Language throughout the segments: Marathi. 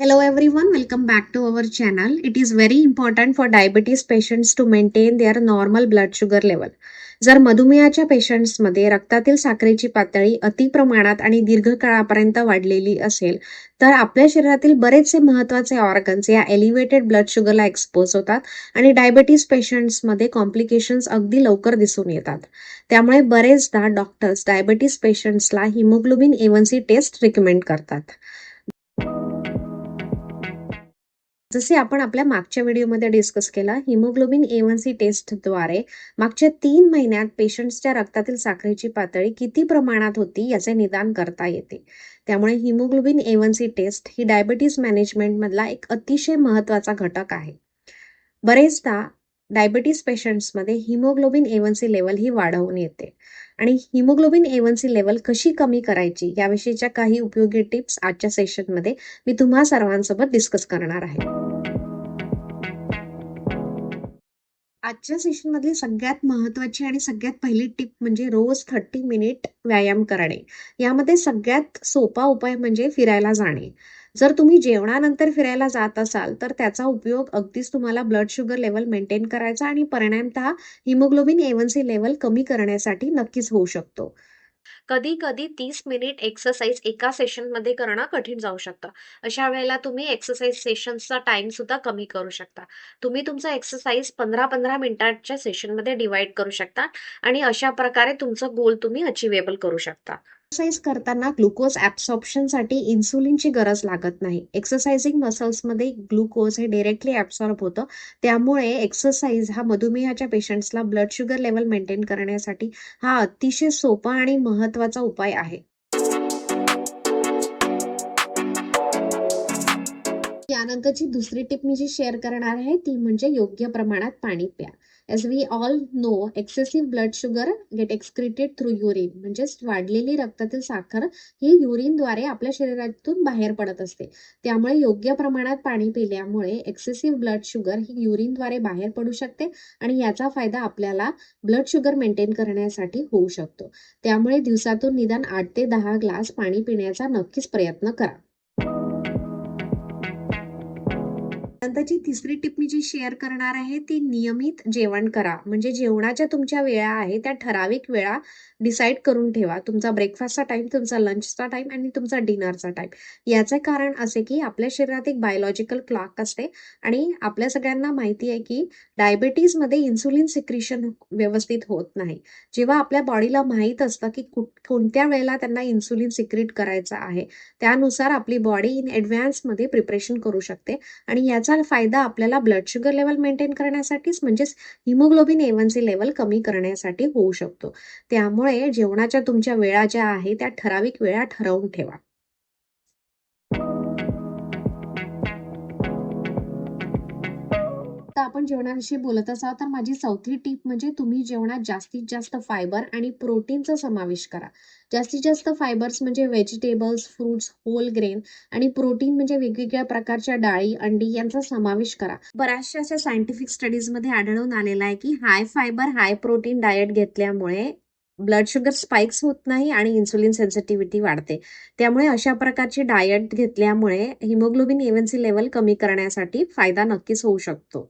Hello everyone, welcome back to our channel. It is very important for diabetes patients to maintain their normal blood sugar level. जर मधुमेहाच्या पेशंट्समध्ये रक्तातील साखरेची पातळी अति प्रमाणात आणि दीर्घकाळापर्यंत वाढलेली असेल तर आपल्या शरीरातील बरेचसे महत्त्वाचे ऑर्गन्स या एलिव्हेटेड ब्लड शुगरला एक्सपोज होतात आणि डायबिटीस पेशंट्समध्ये कॉम्प्लिकेशन्स अगदी लवकर दिसून येतात त्यामुळे बरेचदा doctors diabetes पेशंट्सला haemoglobin A one C test recommend करतात जसे आपण आपल्या मागच्या व्हिडिओमध्ये डिस्कस केला हिमोग्लोबिन एवनसी टेस्टद्वारे मागच्या तीन महिन्यात पेशंट्सच्या रक्तातील साखरेची पातळी किती प्रमाणात होती याचे निदान करता येते. त्यामुळे haemoglobin A one C test he diabetes मॅनेजमेंटमधला एक अतिशय महत्त्वाचा घटक आहे. बरेचदा diabetes पेशंट्समध्ये haemoglobin A one C level ही वाढवून येते. आणि हिमोग्लोबिन एवनसी लेवल कशी कमी करायची याविषयीच्या काही उपयोगी टिप्स आजच्या सेशनमध्ये मी तुम्हा सर्वांसोबत डिस्कस करणार आहे. आजच्या सेशनमधली सगळ्यात महत्त्वाची आणि सगळ्यात पहिली टिप म्हणजे रोज थर्टी मिनिट व्यायाम करणे. यामध्ये सगळ्यात सोपा उपाय म्हणजे फिरायला जाणे. जर तुम्ही जेवणानंतर फिरायला जात असाल तर त्याचा उपयोग अगदीच तुम्हाला ब्लड शुगर लेवल मेंटेन करायचा आणि परिणामतः हिमोग्लोबिन एवनसी लेवल कमी करण्यासाठी नक्कीच होऊ शकतो. कधी कधी तीस मिनिट एक्सरसाइज एका सेशनमध्ये करणं कठीण जाऊ शकतं. अशा वेळेला तुम्ही एक्सरसाइज सेशन्सचा टाइम सुद्धा कमी करू शकता. तुम्ही तुमचा एक्सरसाइज पंधरा पंधरा मिनिटांच्या सेशनमध्ये डिवाइड करू शकता आणि अशा प्रकारे तुमचं गोल तुम्ही अचिवेबल करू शकता. एक्सरसाइज करताना ग्लुकोज ॲब्सॉर्प्शनसाठी इन्सुलिनची गरज लागत नाही. एक्सरसाइजिंग मसल्समध्ये ग्लुकोज हे डिरेक्टली ॲब्सॉर्ब होतं. त्यामुळे एक्सरसाइज हा मधुमेहाच्या पेशंट्सला ब्लड शुगर लेवल मेंटेन करण्यासाठी हा अतिशय सोपा आणि महत्त्वाचा उपाय आहे. यानंतरची दुसरी टिप मी जी शेअर करणार आहे ती म्हणजे योग्य प्रमाणात पाणी प्या. As we all know excessive blood sugar get excreted through urine म्हणजेच वाढलेली रक्तातील साखर ही युरिनद्वारे आपल्या शरीरातून बाहेर पडत असते. त्यामुळे योग्य प्रमाणात पाणी पिल्यामुळे एक्सेसिव्ह ब्लड शुगर ही युरिनद्वारे बाहेर पडू शकते आणि याचा फायदा आपल्याला ब्लड शुगर मेंटेन करण्यासाठी होऊ शकतो. त्यामुळे दिवसातून निदान आठ ते दहा ग्लास पाणी पिण्याचा नक्कीच प्रयत्न करा. नंतरची तिसरी टिप मी जी शेअर करणार आहे ती नियमित जेवण करा. म्हणजे जेवणाच्या तुमच्या वेळा आहे त्या ठराविक वेळा डिसाईड करून ठेवा. तुमचा ब्रेकफास्टचा टाईम तुमचा लंचचा टाईम आणि तुमचा डिनरचा टाईम याचे कारण असे की आपल्या शरीरात एक बायोलॉजिकल क्लॉक असते आणि आपल्या सगळ्यांना माहिती आहे की डायबिटीजमध्ये इन्सुलिन सिक्रिशन व्यवस्थित होत नाही. जेव्हा आपल्या बॉडीला माहीत असतं की कोणत्या वेळेला त्यांना इन्सुलिन सिक्रिट करायचं आहे त्यानुसार आपली बॉडी इन ॲडव्हान्समध्ये प्रिपरेशन करू शकते. आणि याचा फायदा आपल्याला ब्लड शुगर लेवल मेंटेन करण्यासाठीच म्हणजेच हिमोग्लोबिन एवनसी लेवल कमी करण्यासाठी होऊ शकतो. त्यामुळे जेवणाच्या तुमच्या वेळा ज्या आहे त्या ठराविक वेळा ठरवून ठेवा. आपण जेवणाविषयी बोलत असाल तर माझी चौथी टीप म्हणजे तुम्ही जेवणात जास्तीत जास्त फायबर आणि प्रोटीनचा समावेश करा. जास्तीत जास्त फायबर्स म्हणजे व्हेजिटेबल्स फ्रुट्स होल ग्रेन आणि प्रोटीन म्हणजे वेगवेगळ्या प्रकारच्या डाळी अंडी यांचा समावेश करा. बऱ्याचशा अशा सायंटिफिक स्टडीजमध्ये आढळून आलेला आहे की high fibre high protein diet घेतल्यामुळे ब्लड शुगर स्पाइक्स होत नाही आणि इन्सुलिन सेन्सिटिव्हिटी वाढते. त्यामुळे अशा प्रकारची डाएट घेतल्यामुळे हिमोग्लोबिन एव्हन्सी लेवल कमी करण्यासाठी फायदा नक्कीच होऊ शकतो.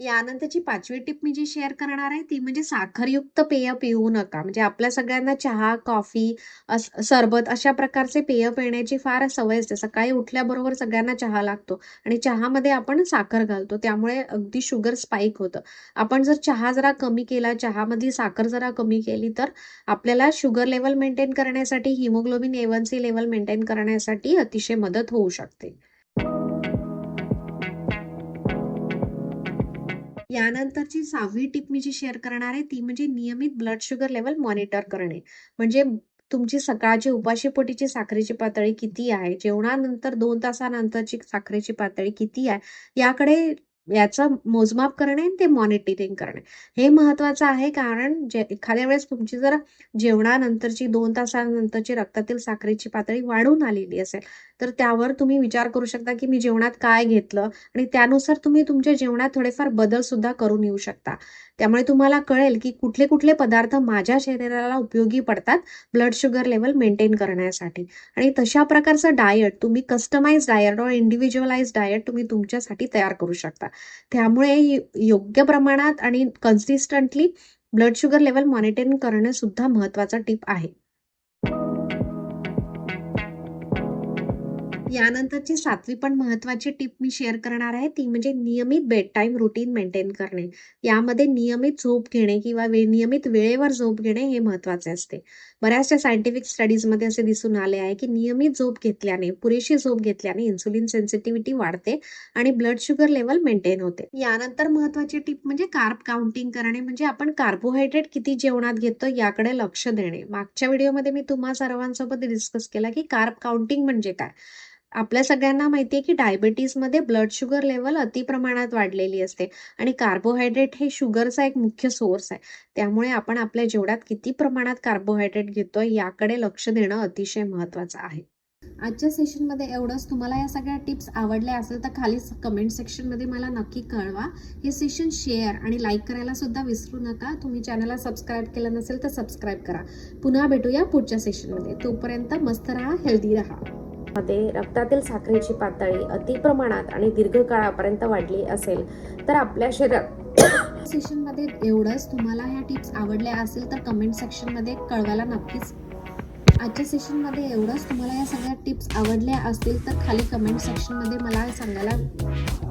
यानंतरची पाचवी टिप मी जी शेअर करणार आहे ती म्हणजे साखरयुक्त पेय पिऊ नका. म्हणजे आपल्या सगळ्यांना चहा कॉफी सरबत अशा प्रकारचे पेय पिण्याची फार सवय असते. सकाळी उठल्याबरोबर सगळ्यांना चहा लागतो आणि चहामध्ये आपण साखर घालतो. त्यामुळे अगदी शुगर स्पाईक होतं. आपण जर चहा जरा कमी केला चहामधली साखर जरा कमी केली तर आपल्याला शुगर लेवल मेंटेन करण्यासाठी haemoglobin A one C level maintain करण्यासाठी अतिशय मदत होऊ शकते. यानंतरची सहावी टिप मी जी शेअर करणार आहे ती म्हणजे नियमित ब्लड शुगर लेवल मॉनिटर करणे. म्हणजे तुमची सकाळची उपाशीपोटीची साखरेची पातळी किती आहे जेवणानंतर दोन तासानंतरची साखरेची पातळी किती आहे याकडे याचं मोजमाप करणे आणि ते मॉनिटरिंग करणे. हे महत्त्वाचं आहे कारण जे एखाद्या वेळेस तुमची जर जेवणानंतरची दोन तासानंतरची रक्तातील साखरेची पातळी वाढून आलेली असेल तर त्यावर तुम्ही विचार करू शकता की मी जेवणात काय घेतलं आणि त्यानुसार तुम्ही तुमच्या जेवणात थोडेफार बदल सुद्धा करून येऊ शकता. त्यामुळे तुम्हाला कळेल की कुठले कुठले पदार्थ माझ्या शरीराला उपयोगी पडतात ब्लड शुगर लेवल मेंटेन करण्यासाठी. आणि तशा प्रकारचं डायट तुम्ही कस्टमाइज डायट और इंडिव्हिज्युअलाइज डायट तुम्ही तुमच्यासाठी तयार करू शकता. त्यामुळे योग्य प्रमाणात आणि consistently blood sugar level monitoring करणं सुद्धा महत्त्वाचा टिप आहे. यानंतरची सातवी पण महत्त्वाची टिप मी शेअर करणार आहे. ती म्हणजे नियमित बेड टाईम रुटीन मेंटेन करणे. यामध्ये नियमित झोप घेणे किंवा वे नियमित वेळेवर झोप घेणे हे महत्त्वाचे असते. बऱ्याचशा सायंटिफिक स्टडीजमध्ये असे दिसून आले आहे की नियमित झोप घेतल्याने पुरेशी झोप घेतल्याने इन्सुलिन सेन्सिटिव्हिटी वाढते आणि ब्लड शुगर लेवल मेंटेन होते. यानंतर महत्त्वाची टिप म्हणजे कार्ब काउंटिंग करणे म्हणजे आपण कार्बोहायड्रेट किती जेवणात घेतो याकडे लक्ष देणे. मागच्या व्हिडिओमध्ये मी तुम्हा सर्वांसोबत डिस्कस केला की कार्ब काउंटिंग म्हणजे काय? आपल्या सगळ्यांना माहिती आहे की डायबिटीजमध्ये ब्लड शुगर लेवल अति प्रमाणात वाढलेली असते आणि कार्बोहायड्रेट हे शुगरचा एक मुख्य सोर्स आहे. त्यामुळे आपण आपल्या जेवढ्यात किती प्रमाणात कार्बोहायड्रेट घेतोय याकडे लक्ष देणं अतिशय महत्त्वाचं आहे. आजच्या सेशनमध्ये एवढंच. तुम्हाला या सगळ्या टिप्स आवडल्या असेल तर खाली कमेंट सेक्शनमध्ये मला नक्की कळवा. हे सेशन शेअर आणि लाईक करायला सुद्धा विसरू नका. तुम्ही चॅनलला सबस्क्राईब केलं नसेल तर सबस्क्राईब करा. पुन्हा भेटूया पुढच्या सेशनमध्ये तोपर्यंत मस्त राहा हेल्दी राहा. मध्ये रक्तातील साखरेची पातळी अति प्रमाणात आणि दीर्घकाळापर्यंत वाढली असेल तर आपल्या शरीरात सेशनमध्ये एवढंच. तुम्हाला ह्या टिप्स आवडल्या असेल तर कमेंट सेक्शनमध्ये कळवायला नक्कीच. आजच्या सेशनमध्ये एवढंच. तुम्हाला या सगळ्या टिप्स आवडल्या असतील तर खाली कमेंट सेक्शनमध्ये मला सांगायला